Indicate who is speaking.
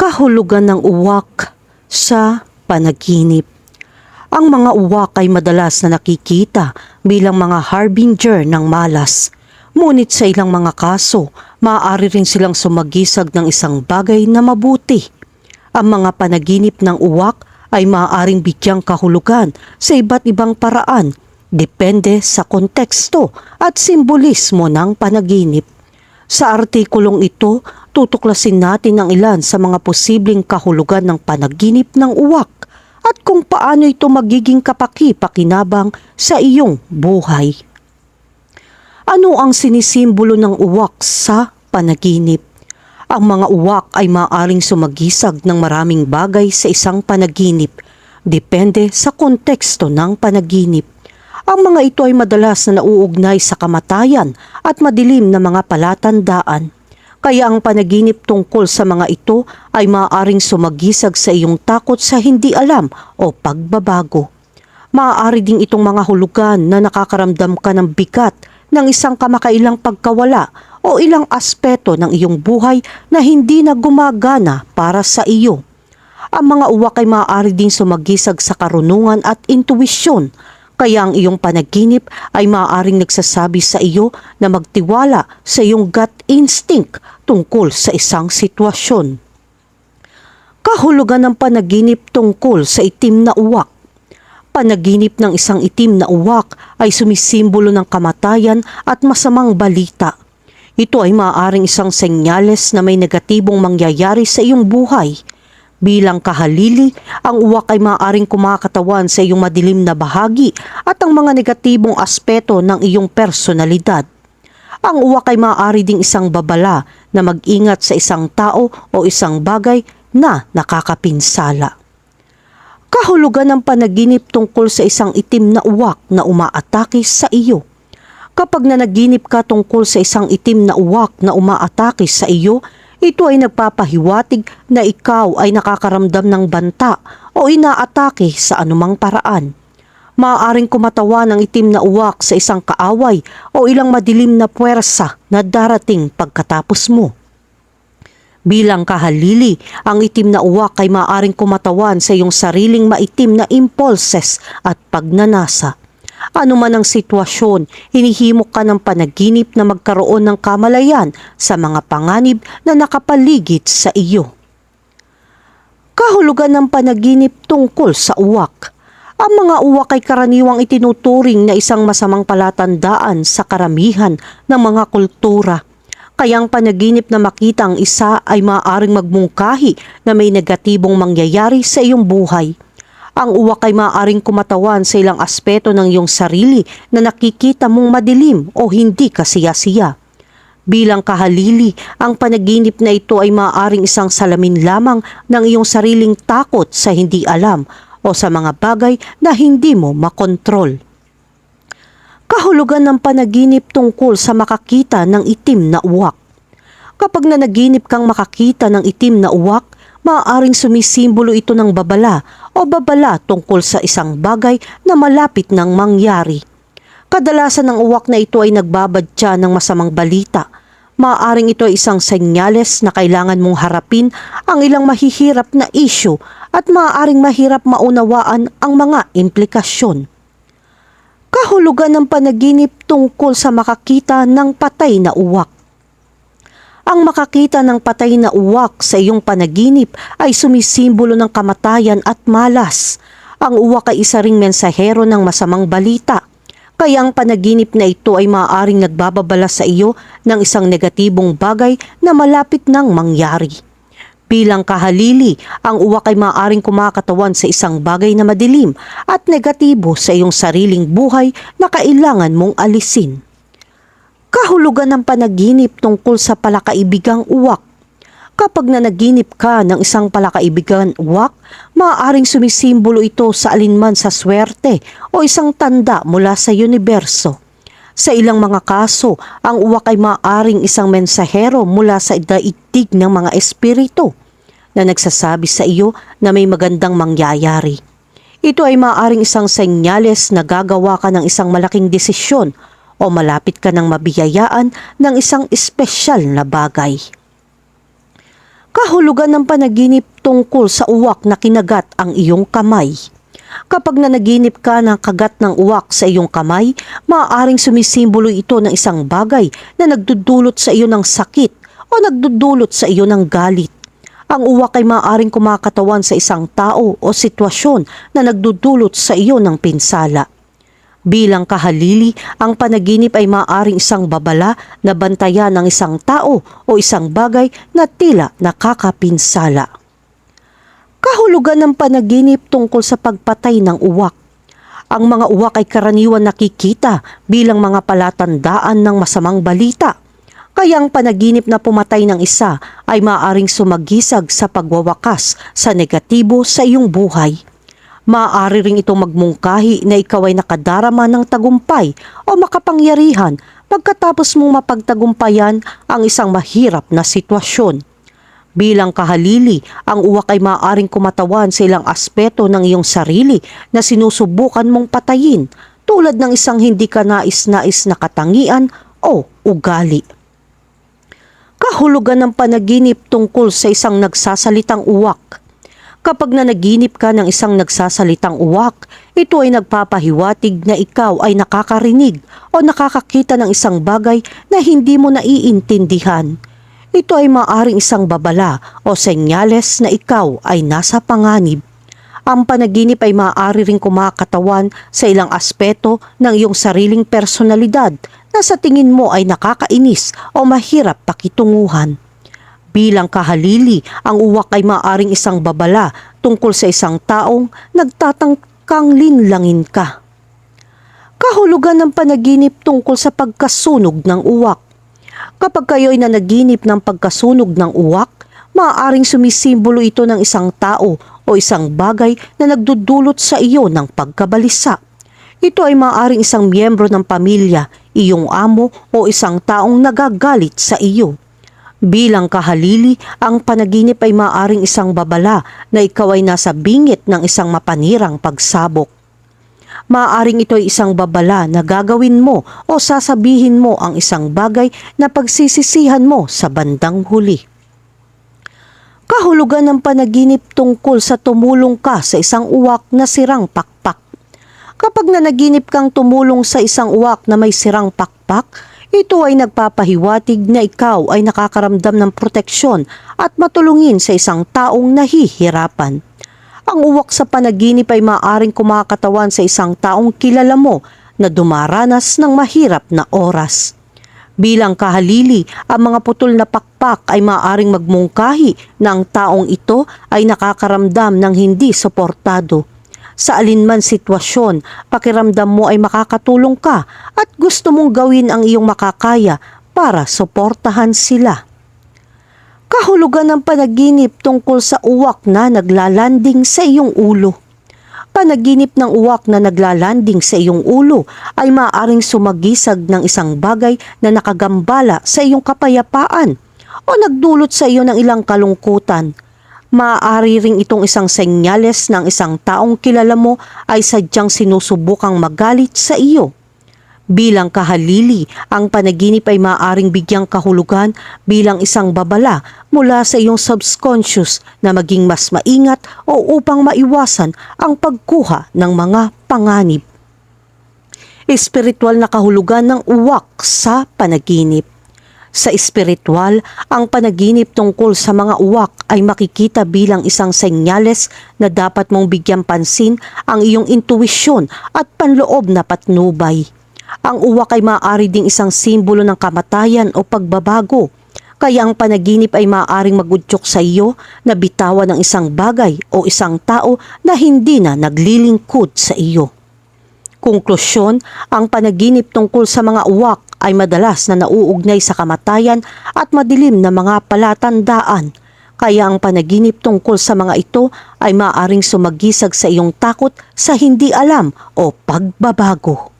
Speaker 1: kahulugan ng uwak sa panaginip. Ang mga uwak ay madalas na nakikita bilang mga harbinger ng malas. Ngunit sa ilang mga kaso, maaari rin silang sumagisag ng isang bagay na mabuti. Ang mga panaginip ng uwak ay maaaring bigyang kahulugan sa iba't ibang paraan, depende sa konteksto at simbolismo ng panaginip. Sa artikulong ito, tutuklasin natin ang ilan sa mga posibleng kahulugan ng panaginip ng uwak at kung paano ito magiging kapaki-pakinabang sa iyong buhay. Ano ang sinisimbolo ng uwak sa panaginip? Ang mga uwak ay maaaring sumagisag ng maraming bagay sa isang panaginip, depende sa konteksto ng panaginip. Ang mga ito ay madalas na nauugnay sa kamatayan at madilim na mga palatandaan. Kaya ang panaginip tungkol sa mga ito ay maaaring sumagisag sa iyong takot sa hindi alam o pagbabago. Maaari ding itong mga hulugan na nakakaramdam ka ng bigat ng isang kamakailang pagkawala o ilang aspeto ng iyong buhay na hindi na gumagana para sa iyo. Ang mga uwak ay maaari ding sumagisag sa karunungan at intuwisyon, kaya ang iyong panaginip ay maaaring nagsasabi sa iyo na magtiwala sa iyong gut instinct tungkol sa isang sitwasyon. Kahulugan ng panaginip tungkol sa itim na uwak Panaginip ng isang itim na uwak ay sumisimbolo ng kamatayan at masamang balita. Ito ay maaaring isang senyales na may negatibong mangyayari sa iyong buhay. Bilang kahalili, ang uwak ay maaaring kumakatawan sa iyong madilim na bahagi at ang mga negatibong aspeto ng iyong personalidad. Ang uwak ay maaari ding isang babala na mag-ingat sa isang tao o isang bagay na nakakapinsala kahulugan ng panaginip tungkol sa isang itim na uwak na umaatake sa iyo. Kapag nanaginip ka tungkol sa isang itim na uwak na umaatake sa iyo, ito ay nagpapahiwatig na ikaw ay nakakaramdam ng banta o inaatake sa anumang paraan. Maaaring kumatawa ng itim na uwak sa isang kaaway o ilang madilim na puwersa na darating pagkatapos mo. Bilang kahalili, ang itim na uwak ay maaring kumatawan sa iyong sariling maitim na impulses at pagnanasa. Ano man ang sitwasyon, hinihimok ka ng panaginip na magkaroon ng kamalayan sa mga panganib na nakapaligid sa iyo. Kahulugan ng panaginip tungkol sa uwak. Ang mga uwak ay karaniwang itinuturing na isang masamang palatandaan sa karamihan ng mga kultura kayang panaginip na makita ang isa ay maaaring magmungkahi na may negatibong mangyayari sa iyong buhay. Ang uwak ay maaaring kumatawan sa ilang aspeto ng iyong sarili na nakikita mong madilim o hindi kasiya-siya. Bilang kahalili, ang panaginip na ito ay maaaring isang salamin lamang ng iyong sariling takot sa hindi alam o sa mga bagay na hindi mo makontrol kahulugan ng panaginip tungkol sa makakita ng itim na uwak. Kapag nanaginip kang makakita ng itim na uwak, maaaring sumisimbolo ito ng babala o babala tungkol sa isang bagay na malapit ng mangyari. Kadalasan ng uwak na ito ay nagbabadya ng masamang balita. Maaaring ito ay isang senyales na kailangan mong harapin ang ilang mahihirap na issue at maaaring mahirap maunawaan ang mga implikasyon kahulugan ng panaginip tungkol sa makakita ng patay na uwak. Ang makakita ng patay na uwak sa iyong panaginip ay sumisimbolo ng kamatayan at malas. Ang uwak ay isa ring mensahero ng masamang balita. Kaya ang panaginip na ito ay maaaring nagbababala sa iyo ng isang negatibong bagay na malapit nang mangyari. Bilang kahalili, ang uwak ay maaaring kumakatawan sa isang bagay na madilim at negatibo sa iyong sariling buhay na kailangan mong alisin. Kahulugan ng panaginip tungkol sa palakaibigang uwak. Kapag nanaginip ka ng isang palakaibigan uwak, maaaring sumisimbolo ito sa alinman sa swerte o isang tanda mula sa universo. Sa ilang mga kaso, ang uwak ay maaaring isang mensahero mula sa daigdig ng mga espiritu na nagsasabi sa iyo na may magandang mangyayari. Ito ay maaaring isang senyales na gagawa ka ng isang malaking desisyon o malapit ka ng mabiyayaan ng isang espesyal na bagay. Kahulugan ng panaginip tungkol sa uwak na kinagat ang iyong kamay. Kapag nanaginip ka ng kagat ng uwak sa iyong kamay, maaaring sumisimbolo ito ng isang bagay na nagdudulot sa iyo ng sakit o nagdudulot sa iyo ng galit. Ang uwak ay maaaring kumakatawan sa isang tao o sitwasyon na nagdudulot sa iyo ng pinsala. Bilang kahalili, ang panaginip ay maaaring isang babala na bantayan ng isang tao o isang bagay na tila nakakapinsala. Kahulugan ng panaginip tungkol sa pagpatay ng uwak. Ang mga uwak ay karaniwan nakikita bilang mga palatandaan ng masamang balita. Kaya ang panaginip na pumatay ng isa ay maaaring sumagisag sa pagwawakas sa negatibo sa iyong buhay. Maaari ring itong magmungkahi na ikaw ay nakadarama ng tagumpay o makapangyarihan pagkatapos mong mapagtagumpayan ang isang mahirap na sitwasyon. Bilang kahalili, ang uwak ay maaaring kumatawan sa ilang aspeto ng iyong sarili na sinusubukan mong patayin tulad ng isang hindi ka nais-nais na katangian o ugali. Kahulugan ng panaginip tungkol sa isang nagsasalitang uwak. Kapag nanaginip ka ng isang nagsasalitang uwak, ito ay nagpapahiwatig na ikaw ay nakakarinig o nakakakita ng isang bagay na hindi mo naiintindihan. Ito ay maaring isang babala o senyales na ikaw ay nasa panganib. Ang panaginip ay maaari ring kumakatawan sa ilang aspeto ng iyong sariling personalidad na sa tingin mo ay nakakainis o mahirap pakitunguhan. Bilang kahalili, ang uwak ay maaring isang babala tungkol sa isang taong nagtatangkang linlangin ka. Kahulugan ng panaginip tungkol sa pagkasunog ng uwak. Kapag kayo ay nanaginip ng pagkasunog ng uwak, maaaring sumisimbolo ito ng isang tao o isang bagay na nagdudulot sa iyo ng pagkabalisa. Ito ay maaaring isang miyembro ng pamilya, iyong amo o isang taong nagagalit sa iyo. Bilang kahalili, ang panaginip ay maaaring isang babala na ikaw ay nasa bingit ng isang mapanirang pagsabok. Maaaring ito ay isang babala na gagawin mo o sasabihin mo ang isang bagay na pagsisisihan mo sa bandang huli. Kahulugan ng panaginip tungkol sa tumulong ka sa isang uwak na sirang pakpak. Kapag nanaginip kang tumulong sa isang uwak na may sirang pakpak, ito ay nagpapahiwatig na ikaw ay nakakaramdam ng proteksyon at matulungin sa isang taong nahihirapan. Ang uwak sa panaginip ay maaring kumakatawan sa isang taong kilala mo na dumaranas ng mahirap na oras. Bilang kahalili, ang mga putol na pakpak ay maaring magmungkahi na ang taong ito ay nakakaramdam ng hindi suportado. Sa alinman sitwasyon, pakiramdam mo ay makakatulong ka at gusto mong gawin ang iyong makakaya para suportahan sila. Kahulugan ng panaginip tungkol sa uwak na naglalanding sa iyong ulo. Panaginip ng uwak na naglalanding sa iyong ulo ay maaaring sumagisag ng isang bagay na nakagambala sa iyong kapayapaan o nagdulot sa iyo ng ilang kalungkutan. Maaari ring itong isang senyales ng isang taong kilala mo ay sadyang sinusubukang magalit sa iyo. Bilang kahalili, ang panaginip ay maaaring bigyang kahulugan bilang isang babala mula sa iyong subconscious na maging mas maingat o upang maiwasan ang pagkuha ng mga panganib. Espiritual na kahulugan ng uwak sa panaginip. Sa espiritual, ang panaginip tungkol sa mga uwak ay makikita bilang isang senyales na dapat mong bigyan pansin ang iyong intuwisyon at panloob na patnubay. Ang uwak ay maaari ding isang simbolo ng kamatayan o pagbabago. Kaya ang panaginip ay maaaring magudyok sa iyo na bitawan ng isang bagay o isang tao na hindi na naglilingkod sa iyo. Konklusyon, ang panaginip tungkol sa mga uwak ay madalas na nauugnay sa kamatayan at madilim na mga palatandaan. Kaya ang panaginip tungkol sa mga ito ay maaaring sumagisag sa iyong takot sa hindi alam o pagbabago.